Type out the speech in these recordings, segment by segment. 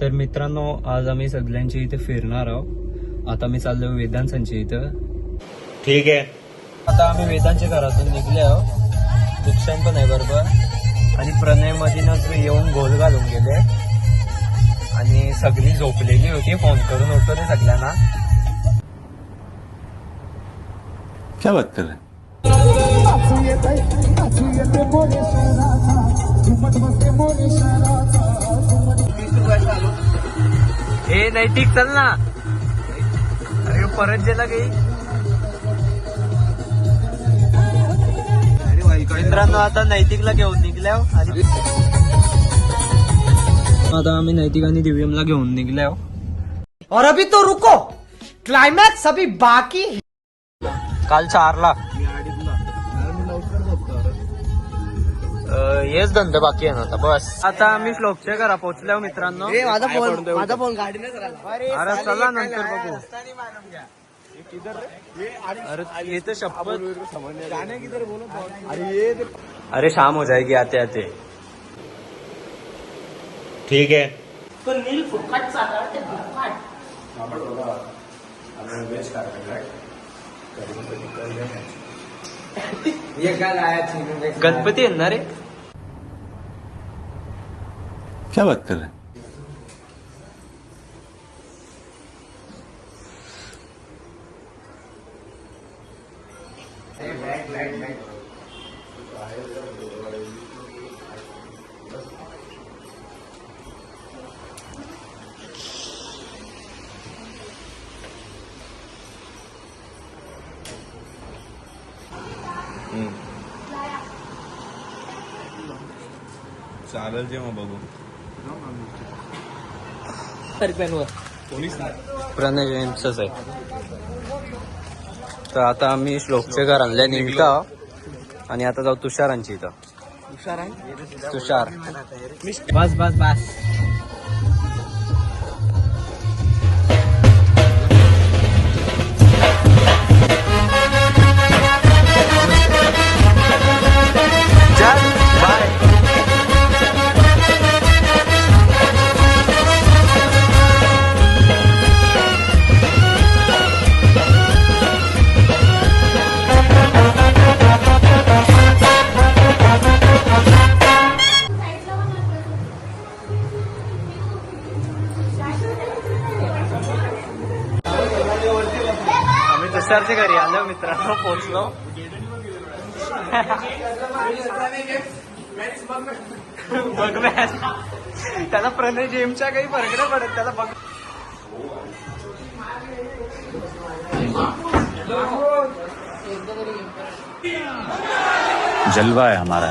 तर मित्रांनो आज आम्ही सगळ्यांच्या इथे फिरणार आहोत. आता मी चाललो वेदांतांच्या इथं. ठीक है आता आम्ही वेदांच्या घरातून निघले आहोत. दुक्षण पण आहे बरोबर. आणि प्रणय मधीनच येऊन गोल घालून गेले. आणि सगळी झोपलेली होती फोन करून उठवले सगळ्यांना. क्या बात कर रहे हैं हे नैतिक चल ना. अरे परत गेला काही. मित्रांनो आता नैतिकला घेऊन निघल्या आणि आता आम्ही नैतिक आणि दिव्यमला घेऊन निघल्या और अभी तो रुको. क्लाइमैक्स अभी बाकी है. काल चारला. अं, हेच धंदे बाकी आहे ना आता बस. आता आम्ही श्लोकच्या घरा पोहोचल्या मित्रांनो. माझा फोन माझा फोन राहिला अरे चला नंतर बघू. अरे ये तो शपथ. अरे शाम हो जाएगी आते आते. ठीक है. गणपती आहे? ना रे क्या बात कर रहे हैं चालेल जेव्हा बघू. प्रणय जैनच आहे. तर आता आम्ही श्लोकच्या घरांना निघतो आणि आता जाऊ तुषारांची इथं. तुषार बस बस बस. तुषारच्या घरी. आलो मित्रांनो पोहोचलो. बघ मॅच. त्याला प्रणय जेमच्या काही फरक नाही पडत त्याला बघ. जलवा है हमारा।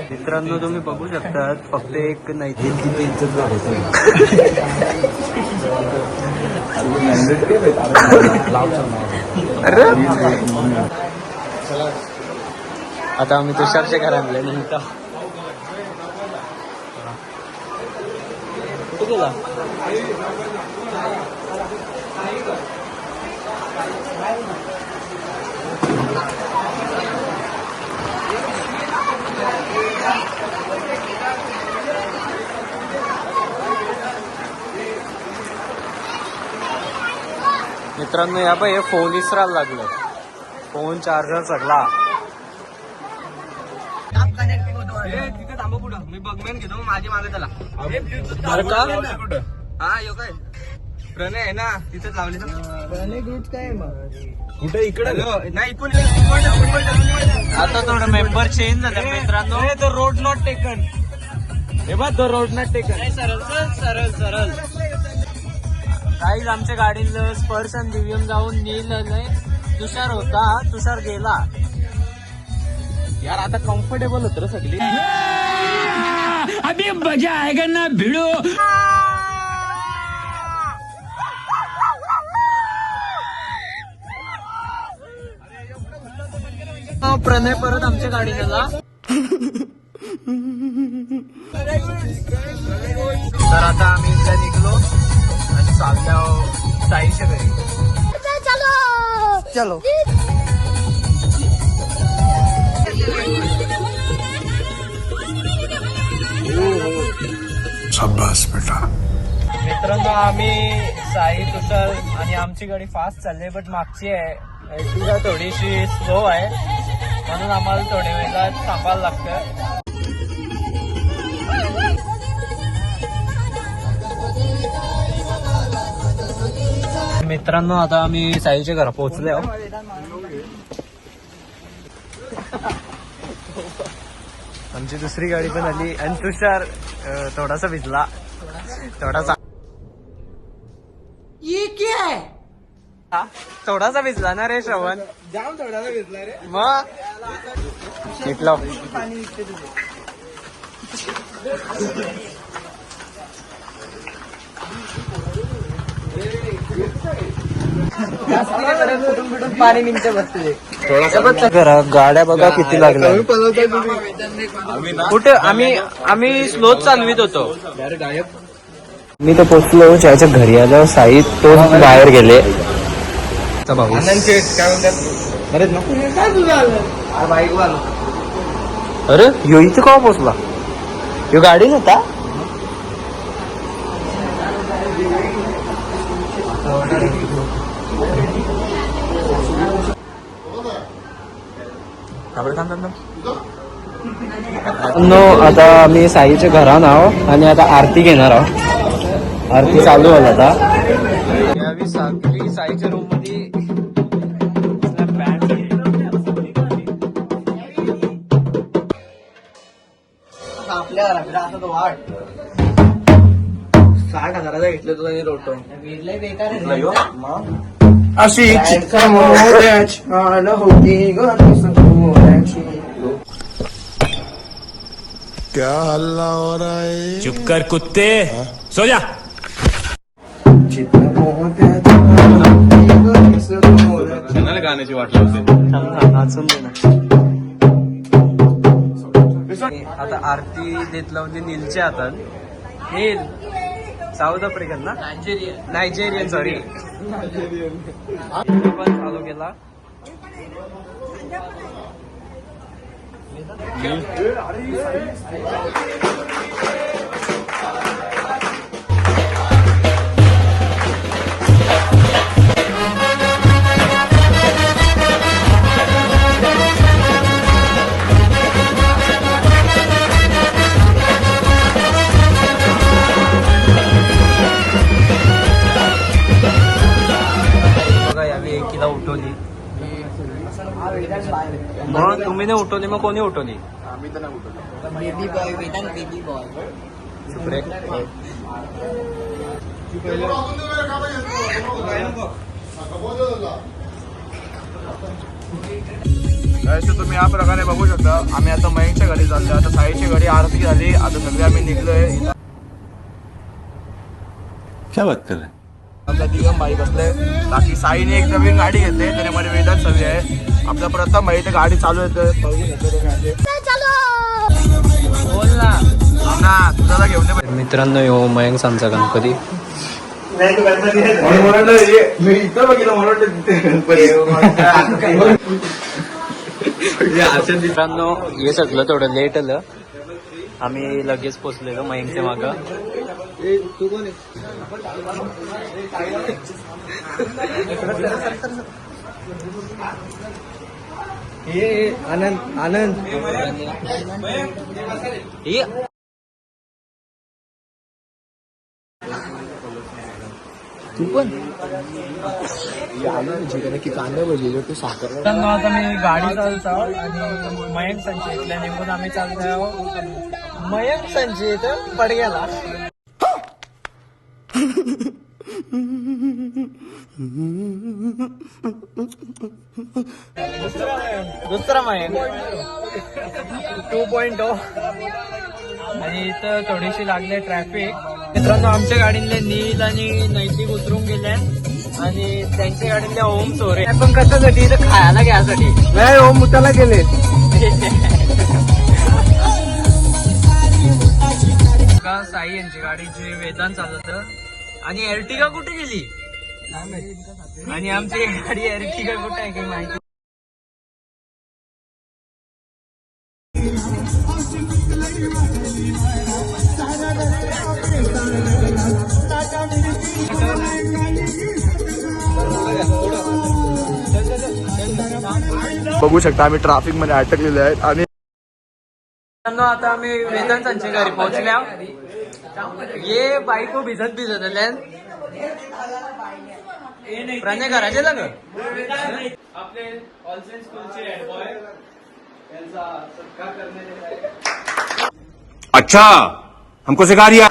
मित्रांनो तुम्ही बघू शकतात फक्त एक नैतिक अरे. आता आम्ही तुषारच्या घरातले निघतो कुठे गेला? मित्रांनो या बाई हे फोन इसरायला लागलं. फोन चार्जर सगळा. तिथे थांबा पुढं. मी बघमेन घेतो माझी मागे त्याला बरं का हा यो काय? प्रणय आहे ना तिथेच लावले प्रणय ग्रुप काय कुठे? इकडे? नाही इकडून. आता थोडं मेंबर चेंज झाले मित्रांनो. तो रोड नॉट टेकन हे बघ तो रोड नॉट टेकन सरळ सरळ सरळ. काहीच आमच्या गाडीला स्पर्श आणि दिव्यम जाऊन नेलं तुषार होता. तुषार गेला. यार आता कम्फर्टेबल होत रे सगळी. अभी मजा आएगा ना भिड़ो. प्रणय परत आमच्या गाडीला तर आता आम्ही इकडे निघलो. आणि चाललो साईच्या घरी. चलो. मित्रांनो आम्ही साई तुषार आणि आमची गाडी फास्ट चालली बट मागची आहे. थोडीशी स्लो आहे. म्हणून आम्हाला थोड्या वेळेला थांबायला लागतं. मित्रांनो आता आम्ही साईच्या घरा पोहोचले आहो आमची दुसरी गाडी पण आली. आणि तुषार थोडासा भिजला. थोडासा ये क्या थोडासा भिजला ना रे श्रवण? जाम थोडा घेतला रे. मग इटलो पाणी निघते बसते घरा गाड्या बघा किती लागल्या. कुठे? आम्ही आम्ही स्लो चालवित होतो. मी तर पोचलो त्याच्या घरी आल्यावर साई तो बाहेर गेले. अरे यो इथे का पोचला यो गाडी नव्हता नो? आता आम्ही साईच्या घरान आहो आणि आता आरती घेणार आहो. आरती चालू झाली आता. यावी साखळी साईच्या रूममध्ये आपल्या घराकडे असं तो वाट साठ तुला आणि रोटो अशी होती चुप कर कुत्ते। सो जा। गाण्याची वाट लावते नाचून दे ना। आता आरती देत लावून नीलच्या हातात नील साऊथ आफ्रिकन ना? Nigerian Nigerian. सॉरी पण चालू केला. बघा नाही उठवली मग कोणी उठवली? Baby boy Vedant baby boy Supre तर तुम्ही या प्रकारे बघू शकता. आम्ही आता मयंकच्या घरी चाललो आता साईची घरी आरती झाली. आता सगळे आम्ही निघलोय. क्या बात कर रहे हैं? आपल्या दिगम भाई बसले बाकी साईने एक नवीन गाडी घेतली. त्याच्यामध्ये वेदांत सगळी आहे. आपल्या प्रथम भाई इथे गाडी चालू येते. मित्रांनो यो मयंक आमचा गणपती. मी इथं बघितलं म्हणून वाटलं तिथे गणपती. मित्रांनो हे सगळं थोडं लेट आलं. आम्ही लगेच पोचलेलो मयंकच्या मागं. आनंद आनंद। तू पण? की कांदा बजेल मित्रांनो आता मी गाडी चालतो आणि मयंक संचयतल्या नेमून आम्ही चालत आहोत मयंक संचयत पडग्याला. दुसरा मयंक टू पॉइंट आणि इथं थोडीशी लागले ट्रॅफिक मित्रांनो आमच्या गाडीतले नील आणि नैतिक उतरून गेले आणि त्यांच्या गाडीतल्या ओम चोरे पण कशासाठी? इथं खायला घ्यासाठी. नाही ओम मुताला गेले. का साई यांची गाडी जी वेदांत चालत आणि एर्टिगा कुठे गेली? आणि आमची गाडी एर्टिगा कुठे आहे काही माहिती? बघू शकता आम्ही ट्रॅफिकमध्ये अटकलेले आहेत आणि आता आम्ही वेदांतांच्या घरी पोहोचल्या. ये बायको भिजत भिजत आल्या प्रणय घराचे आपले ऑलसेन स्कूलचे हेड बॉय यांचा सत्कार करण्यात अच्छा हमको सिखा दिया।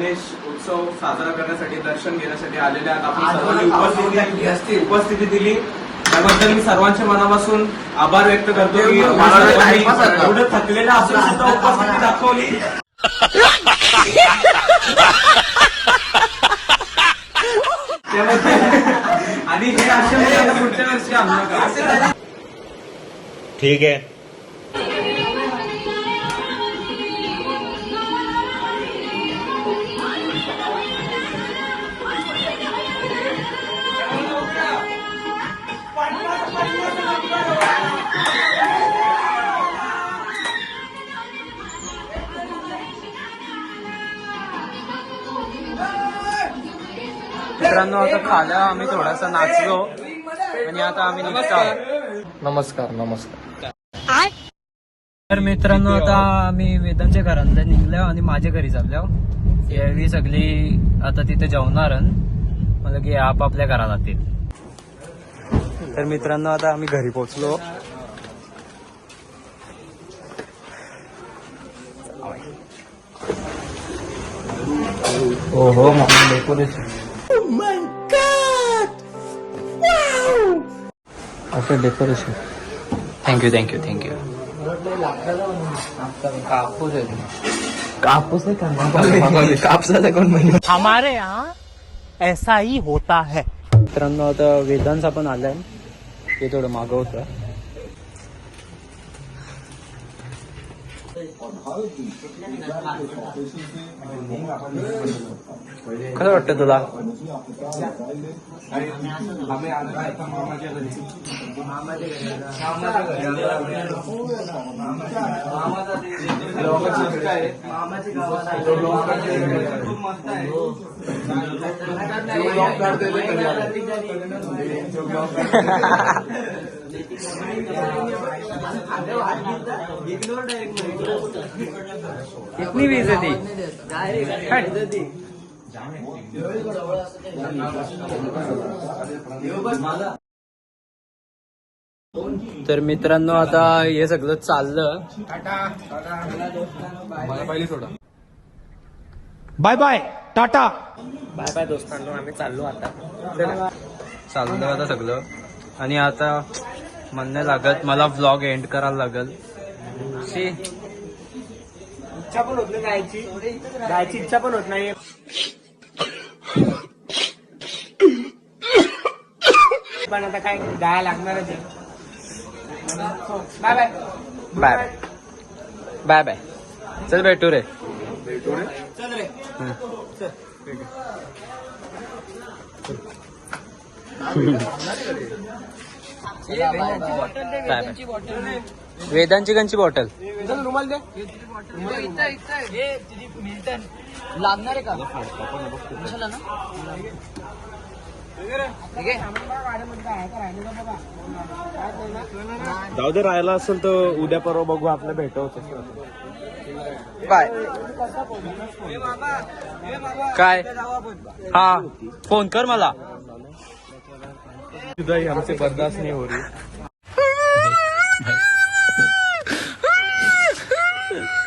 गणेश उत्सव साजरा करण्यासाठी दर्शन घेण्यासाठी आलेले आहेत. आपण सर्वांनी उपस्थिती उपस्थिती दिली. त्याबद्दल मी सर्वांच्या मनापासून आभार व्यक्त करतो की एवढं थकलेलं असून सुद्धा उपस्थिती दाखवली. आणि हे असे पुढच्या वर्षी नका ठीक है मित्रांनो आता खाल्या आम्ही थोडासा नाचलो. आणि आता आम्ही निघतो. नमस्कार नमस्कार. तर मित्रांनो आता आम्ही वेदांच्या घरातल्या निघलो आणि माझ्या घरी चाललो. यावेळी सगळी आता तिथे जेवणार मला की आपापल्या घरा जातील तर मित्रांनो आता आम्ही घरी पोहोचलो. हो हो डेकोरेशन असं डेकोरेशन थँक्यू थँक्यू थँक्यू कापूस आहे कापूस आहे कापसाचा कोण म्हणजे हमारे यहाँ ऐसा ही होता है। मित्रांनो आता वेदांचा पण आलाय ते थोडं मागवतं कसं वाटतं तुला? कितनी फीस है थी तर मित्रांनो आता हे सगळं चाललं. Bye bye tata. Bye bye दोस्तांनो आम्ही चाललो आता. चाललो आता सगळं. आणि आता म्हणणं लागत मला व्लॉग एंड करायला लागल. इच्छा पण होत नाही जायची जायची इच्छा पण होत नाही. पण आता काय जायला लागणारच आहे. Bye bye. Bye bye. Bye चल भेटू रे. चल. रे हम्म. वेदांची कंची बॉटल रुमाल दे. लागणार आहे का? कशाला ना? जाऊ दे राहिला असेल तर उद्या परवा बघू आपल्या भेटवतो काय? काय हा. फोन कर मला. सुद्धा आमचे बर्दाश्त नाही हो रही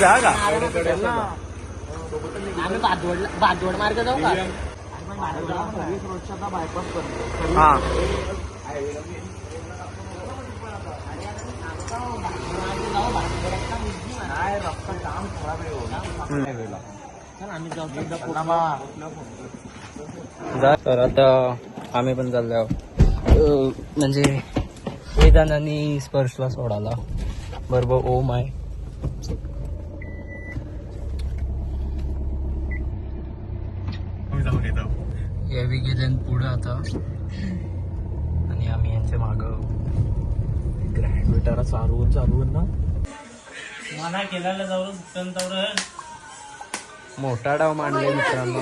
जा का आम्ही बादवड मार्ग जाऊ का? हा. तर आता आम्ही पण चाललो म्हणजे वेदांनी स्पर्शला सोडाला बरोबर ओम आहे. यावी गेले पुढे आता. आणि आम्ही यांच्या माग ग्रँड विटारा चालवून चालवून ना. मोठा डाव मांडले मित्रांनो.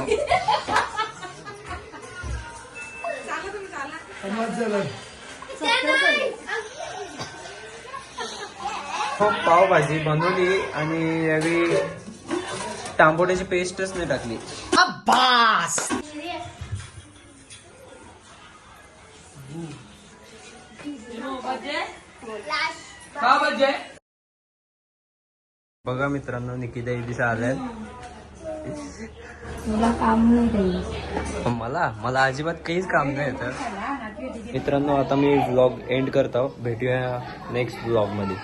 हो पावभाजी बनवली आणि यावी तांबोट्याची पेस्टच नाही टाकली. बघा मित्रांनो निकिता दिसा आल्यात. तुला काम नाही मला? मला अजिबात काहीच काम नाही येतं मित्रांनो आता मी ब्लॉग एंड करतो भेटूया नेक्स्ट ब्लॉगमध्ये.